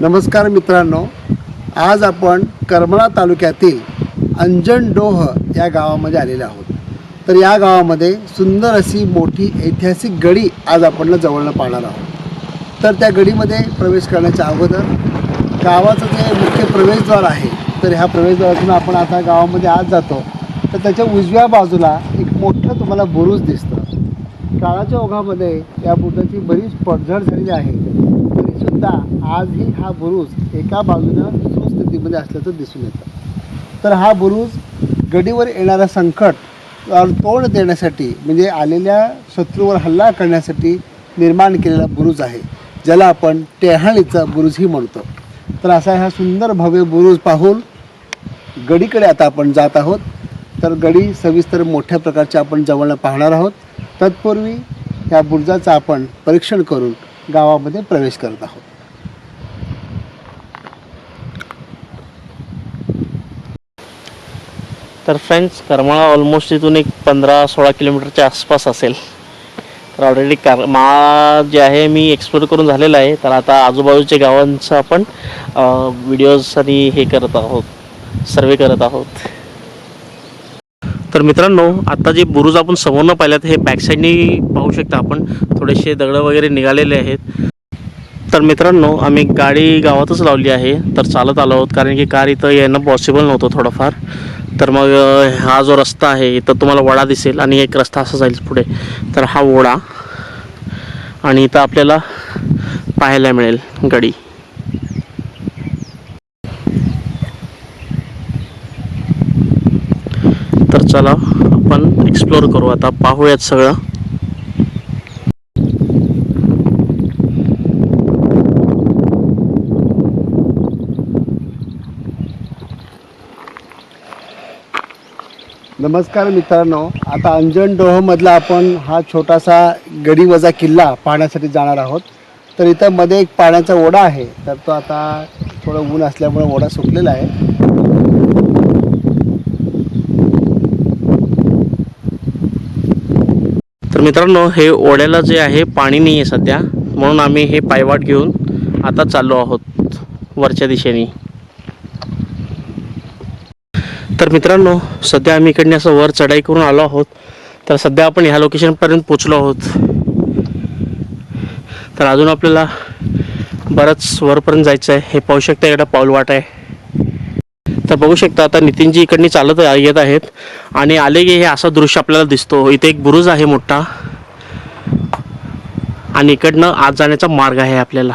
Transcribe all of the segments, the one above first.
नमस्कार मित्रांनो आज आपण करमळा तालुक्यातील अंजनडोह या गावामध्ये आलेले आहोत. तर या गावामध्ये सुंदर अशी मोठी ऐतिहासिक गडी आज आपण जवळनं पाहणार आहोत. तर त्या गडीमध्ये प्रवेश करण्याच्या अगोदर गावाचं जे मुख्य प्रवेशद्वार आहे तर ह्या प्रवेशद्वारातून आपण आता गावामध्ये आज जातो. तर त्याच्या उजव्या बाजूला एक मोठं तुम्हाला बुरुज दिसतं. काळाच्या ओघामध्ये या बुरुजाची बरीच पडझड झालेली आहे. सुद्धा आजही हा बुरुज एका बाजूनं सुस्थितीमध्ये असल्याचं दिसून येतं. तर हा बुरुज गडीवर येणारा संकट तोंड देण्यासाठी म्हणजे आलेल्या शत्रूवर हल्ला करण्यासाठी निर्माण केलेला बुरुज आहे ज्याला आपण टेहाळीचा बुरुजही म्हणतो. तर असा हा सुंदर भव्य बुरुज पाहून गडीकडे आता आपण जात आहोत. तर गडी सविस्तर मोठ्या प्रकारच्या आपण जवळनं पाहणार आहोत. तत्पूर्वी या बुरुजाचं आपण परीक्षण करून गावामध्ये प्रवेश करत आहोत. तर फ्रेंड्स करमाळा ऑलमोस्ट इथून एक पंधरा सोळा किलोमीटरच्या आसपास असेल. तर ऑलरेडी करमाळा जे आहे मी एक्सप्लोर करून झालेलं आहे. तर आता आजूबाजूच्या गावांचं आपण व्हिडिओज आणि हे करत आहोत. सर्वे करत आहोत. तर मित्रांनो आता जे बुरुज आपण समोरनं पाहिलं हे बॅकसाईडनी पाहू शकता आपण. थोडेसे दगडं वगैरे निघालेले आहेत. तर मित्रांनो आम्ही गाडी गावातच लावली आहे. तर चालत आलो आहोत कारण की कार इथं येणं पॉसिबल नव्हतं थोडंफार. तर मग हा जो रस्ता आहे इथं तुम्हाला वडा दिसेल आणि एक रस्ता असा जाईल पुढे. तर हा ओढा आणि इथं आपल्याला पाहायला मिळेल गडी. तर चला आपण एक्सप्लोर करू. आता पाहूयात सगळं. नमस्कार मित्रांनो. आता अंजन डोहमधला आपण हा छोटासा गडी वजा किल्ला पाहण्यासाठी जाणार आहोत. तर इथं मध्ये एक पाण्याचा ओढा आहे. तर तो आता थोडं ऊन असल्यामुळे ओढा सुकलेला आहे. तर मित्रांनो हे ओढ्याला जे आहे पाणी नाही आहे सध्या. म्हणून आम्ही हे पायवाट घेऊन आता चाललो आहोत वरच्या दिशेने. तर मित्रांनो सध्या आम्ही इकडनं असं वर चढाई करून आलो आहोत. तर सध्या आपण ह्या लोकेशनपर्यंत पोचलो आहोत. तर अजून आपल्याला बरंच वरपर्यंत जायचं आहे हे पाहू शकता इकडं पाऊलवाट आहे. तर बघू शकता आता नितीनजी इकडनी चालत येत आहेत. आणि आले की हे असं दृश्य आपल्याला दिसतो. इथे एक बुरुज आहे मोठा. आणि इकडनं आत जाण्याचा मार्ग आहे आपल्याला.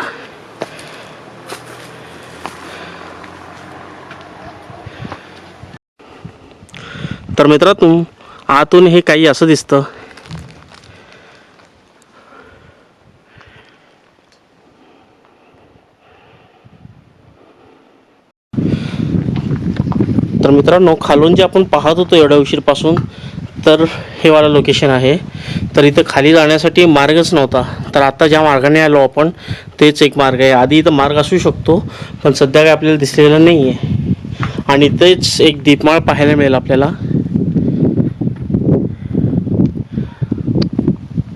तर मित्रांनो आतून हे काही असं दिसतं. मित्रांनो खालून जे आपण पाहत होतो एवढ्या उशीरपासून तर हे वाला लोकेशन आहे. तर इथं खाली जाण्यासाठी मार्गच नव्हता. तर आता ज्या मार्गाने आलो आपण तेच एक मार्ग आहे. आधी इथं मार्ग असू शकतो पण सध्या काय आपल्याला दिसलेला नाही आहे आणि तेच एक दीपमाळ पाहायला मिळेल आपल्याला.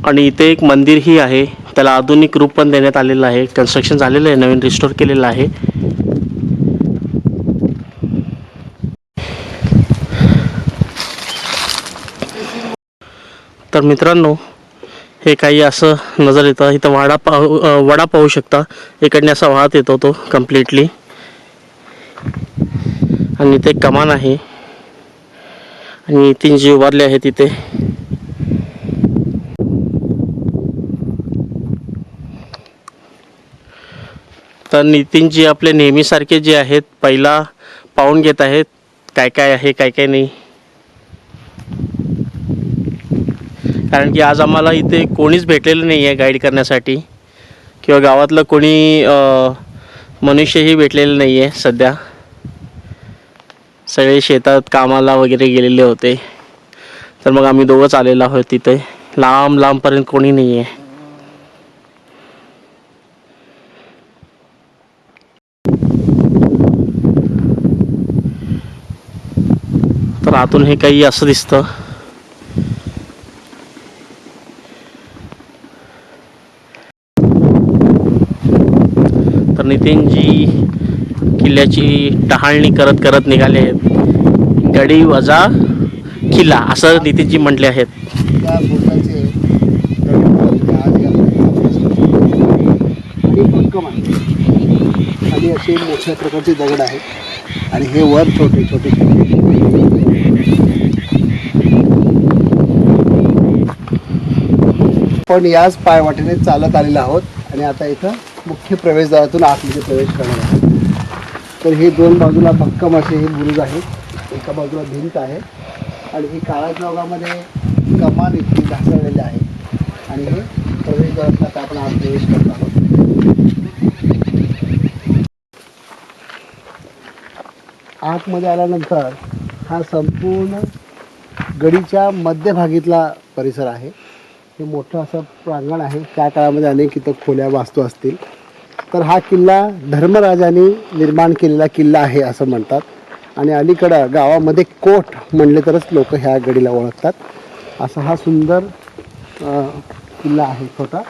आणि इथे एक मंदिरही आहे. त्याला आधुनिक रूप पण देण्यात आलेलं आहे. कन्स्ट्रक्शन झालेलं आहे नवीन रिस्टोर केलेलं आहे. तर मित्रांनो हे काही असं नजर येतं. इथं वाडा पाहू वडा पाहू शकता. इकडने असा वाहत येतो तो कम्प्लिटली आणि इथे एक कमान आहे. आणि तीन जी उभारले आहेत तिथे तर नितीनजी आपले नेहमीसारखे जे आहेत पहिला पाहून घेत आहेत. काय काय आहे काय काय नाही. कारण की आज आम्हाला इथे कोणीच भेटलेलं नाही आहे गाईड करण्यासाठी. किंवा गावातलं कोणी मनुष्यही भेटलेलं नाही आहे सध्या. सगळे शेतात कामाला वगैरे गेलेले होते. तर मग आम्ही दोघंच आलेलो आहोत तिथे. लांब लांबपर्यंत कोणी नाही आहे. तर आतून हे काही असं दिसतं. नितीनजी किल्ल्याची टहाळणी करत करत निघाले आहेत. गडी वजा किल्ला असं नितीनजी म्हटले आहेत. त्या आणि आणि असे मोठ्या प्रकारचे दगड आहेत आणि हे वर छोटे छोटे पण याच पायवाटेने चालत आलेलो आहोत. आणि आता इथं मुख्य प्रवेशद्वारातून आतमध्ये प्रवेश करणार आहे. तर हे दोन बाजूला भक्कम असे हे बुरुज आहेत एका बाजूला भिंत आहे. आणि ही काळाचौगामध्ये कमान इतकी घासळलेली आहे. आणि हे प्रवेशद्वारात आता आपण आत प्रवेश करत आहोत. आतमध्ये आल्यानंतर हा संपूर्ण गडीच्या मध्यभागीतला परिसर आहे. हे मोठं असं प्रांगण आहे. त्या काळामध्ये अनेक इथं खोल्या वास्तू असतील. तर हा किल्ला धर्मराजाने निर्माण केलेला किल्ला आहे असं म्हणतात. आणि अलीकडं गावामध्ये कोट म्हणले तरच लोक ह्या गडीला ओळखतात. असा हा सुंदर किल्ला आहे छोटा.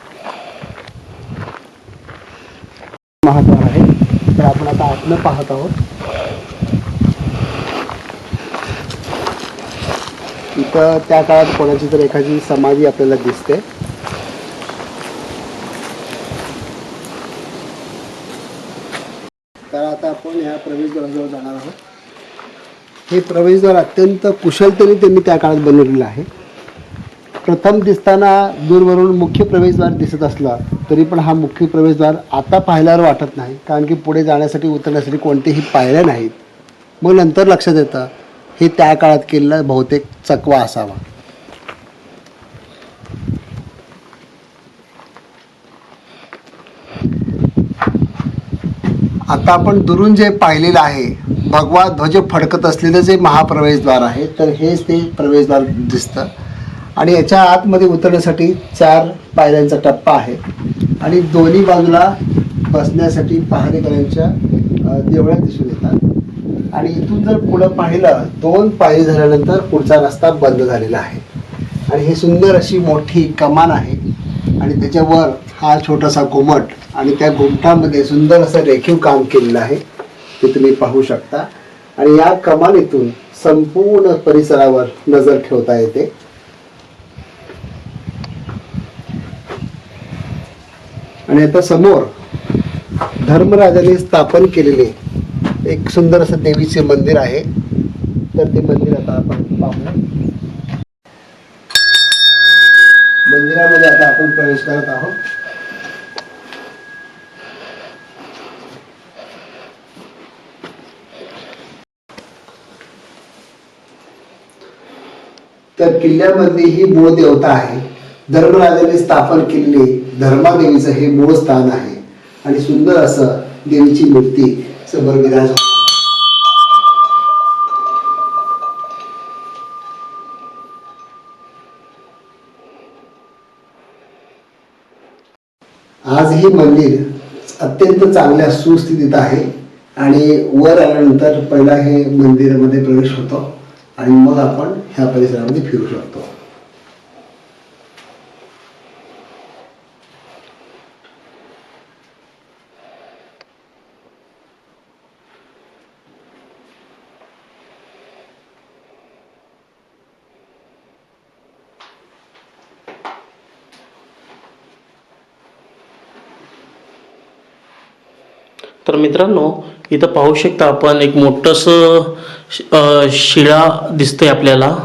महाद्वार आहे. तर आपण आता आतनं पाहत आहोत. इथं त्या काळात कोणाची तर एखादी समाधी आपल्याला दिसते तर आता आपण ह्या प्रवेशद्वाराजवळ जाणार आहोत हे प्रवेशद्वार अत्यंत कुशलतेने त्यांनी त्या काळात बनवलेलं आहे. प्रथम दिसताना दूरवरून मुख्य प्रवेशद्वार दिसत असला तरी पण हा मुख्य प्रवेशद्वार आता पाहिल्यावर वाटत नाही कारण की पुढे जाण्यासाठी उतरण्यासाठी कोणतेही पायऱ्या नाहीत. मग नंतर लक्षात येतं हे त्या काळात केलेला बहुतेक चकवा असावा. आता आपण दुरून जे पाहिलेलं आहे. भगवा ध्वज फडकत असलेलं जे महाप्रवेशद्वार आहे तर हेच ते प्रवेशद्वार दिसतं. आणि याच्या आतमध्ये उतरण्यासाठी चार पायऱ्यांचा टप्पा आहे. आणि दोन्ही बाजूला बसण्यासाठी पहारेकऱ्यांच्या देवळ्या दिसून येतात. आणि इथून जर पुढं पाहिलं दोन पायरी झाल्यानंतर पुढचा रस्ता बंद झालेला आहे. आणि हे सुंदर अशी मोठी कमान आहे. आणि त्याच्यावर हा छोटासा घुमट आणि त्या घुमटामध्ये सुंदर असं रेखीव काम केलेलं आहे. ते तुम्ही पाहू शकता. आणि या कमानीतून संपूर्ण परिसरावर नजर ठेवता येते. आणि आता समोर धर्मराजाने स्थापन केलेले एक सुंदर असं देवीचे मंदिर आहे. तर ते मंदिर आता आपण पाहू. मंदिरामध्ये आता आपण प्रवेश करत आहोत. तर किल्ल्यामध्ये ही मूळ देवता आहे. धर्मराजाने स्थापन केलेले धर्मादेवीचं हे मूळ स्थान आहे. आणि सुंदर असं देवीची मूर्ती समोर विराज आज हे मंदिर अत्यंत चांगल्या सुस्थितीत आहे. आणि वर आल्यानंतर पहिला हे मंदिरामध्ये प्रवेश होतो. आणि मग आपण ह्या परिसरामध्ये फिरू शकतो. तर मित्रांनो इथं पाहू शकता आपण एक मोठंसं शिळा दिसतंय आपल्याला.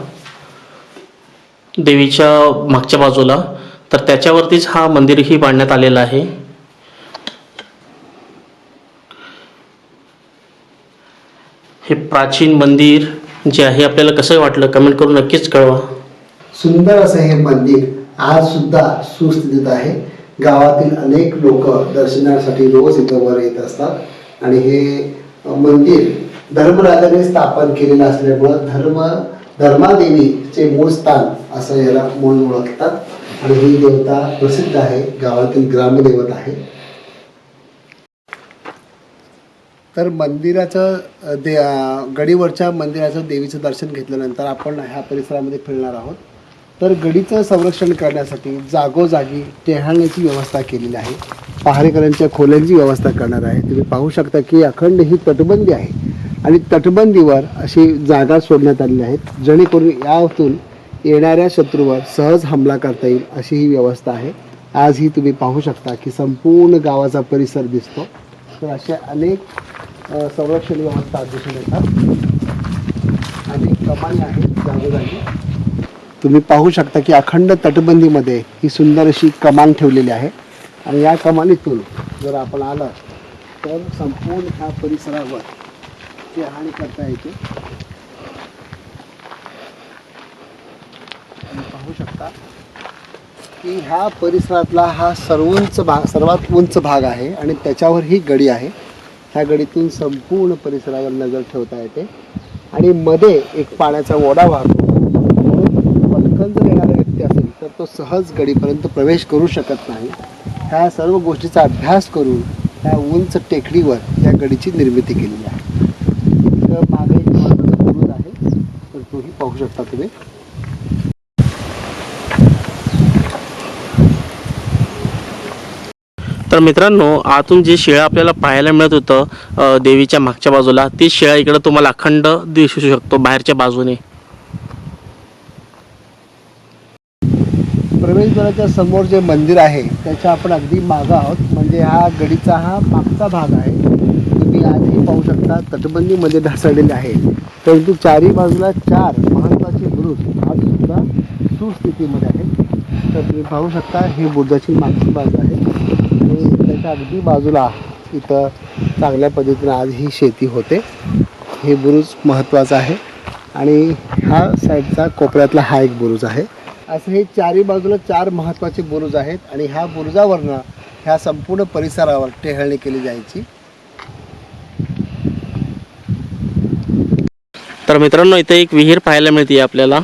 देवीच्या मागच्या बाजूला. तर त्याच्यावरतीच हा मंदिरही बांधण्यात आलेला आहे. हे प्राचीन मंदिर जे आहे आपल्याला कसं वाटलं? कमेंट करून नक्कीच कळवा. सुंदर असं हे मंदिर आज सुद्धा सुस्थितीत आहे. गावातील अनेक लोक दर्शनासाठी रोज इथं वर येत असतात. आणि हे मंदिर धर्मराजाने स्थापन केलेलं असल्यामुळं धर्म धर्मादेवीचे मूळ स्थान असं याला म्हणून ओळखतात. आणि ही देवता प्रसिद्ध आहे गावातील ग्रामदैवत आहे. तर मंदिराचं दे गडीवरच्या मंदिराचं देवीचं दर्शन घेतल्यानंतर आपण ह्या परिसरामध्ये फिरणार आहोत. तर गडीचं संरक्षण करण्यासाठी जागोजागी टेहाळण्याची व्यवस्था केलेली आहे. पहारेकरांच्या खोल्यांची व्यवस्था करणार आहे. तुम्ही पाहू शकता की अखंड ही तटबंदी आहे. आणि तटबंदीवर अशी जागा सोडण्यात आलेली आहेत. जेणेकरून यातून येणाऱ्या शत्रूवर सहज हमला करता येईल अशी ही व्यवस्था आहे. आज ही तुम्ही पाहू शकता की संपूर्ण गावाचा परिसर दिसतो. तर अशा अनेक संरक्षण व्यवस्था दिसून येतात. अनेक कमानी आहेत जागोजागी. तुम्ही पाहू शकता की अखंड तटबंदीमध्ये ही सुंदर अशी कमान ठेवलेली आहे. आणि या कमानीतून जर आपण आलं तर संपूर्ण ह्या परिसरावर ती हानी करता येते. तुम्ही पाहू शकता की ह्या परिसरातला हा सर्वोंच भाग सर्वात उंच भाग आहे आणि त्याच्यावर ही गडी आहे. ह्या गडीतून संपूर्ण परिसरावर नजर ठेवता येते. आणि मध्ये एक पाण्याचा ओढा वाहतो म्हणून पटकन जर येणारा व्यक्ती असेल तर तो सहज गडीपर्यंत प्रवेश करू शकत नाही. ह्या सर्व गोष्टीचा अभ्यास करून ह्या उंच टेकडीवर या गडीची निर्मिती केलेली आहे. मागे बुरुज आहे तर तोही पाहू शकता तुम्ही. तर मित्रांनो आतून जे शिळा आपल्याला पाहायला मिळत होतं देवीच्या मागच्या बाजूला ती शिळा इकडं तुम्हाला अखंड दिसू शकतो बाहेरच्या बाजूने. प्रवेशद्वाराच्या समोर जे मंदिर आहे त्याच्या आपण अगदी मागं आहोत. म्हणजे हा गडीचा हा मागचा भाग आहे. तुम्ही आजही पाहू शकता तटबंदीमध्ये ढासळलेले आहे. परंतु चारी बाजूला चार महत्त्वाचे बुरुज आज सुद्धा सुस्थितीमध्ये आहेत. तर तुम्ही पाहू शकता ही बुरुजाची मागची बाजू आहे. आणि त्याच्या अगदी बाजूला इथं चांगल्या पद्धतीनं आज ही शेती होते. हे बुरुज महत्त्वाचं आहे. आणि हा साईडचा कोपऱ्यातला हा एक बुरुज आहे. असे हे चारी बाजूला चार महत्त्वाचे बुरुज आहेत आणि ह्या बुरुजावरनं ह्या संपूर्ण परिसरावर टेहळणी केली जायची. तर मित्रांनो इथे एक विहीर पाहायला मिळते आपल्याला.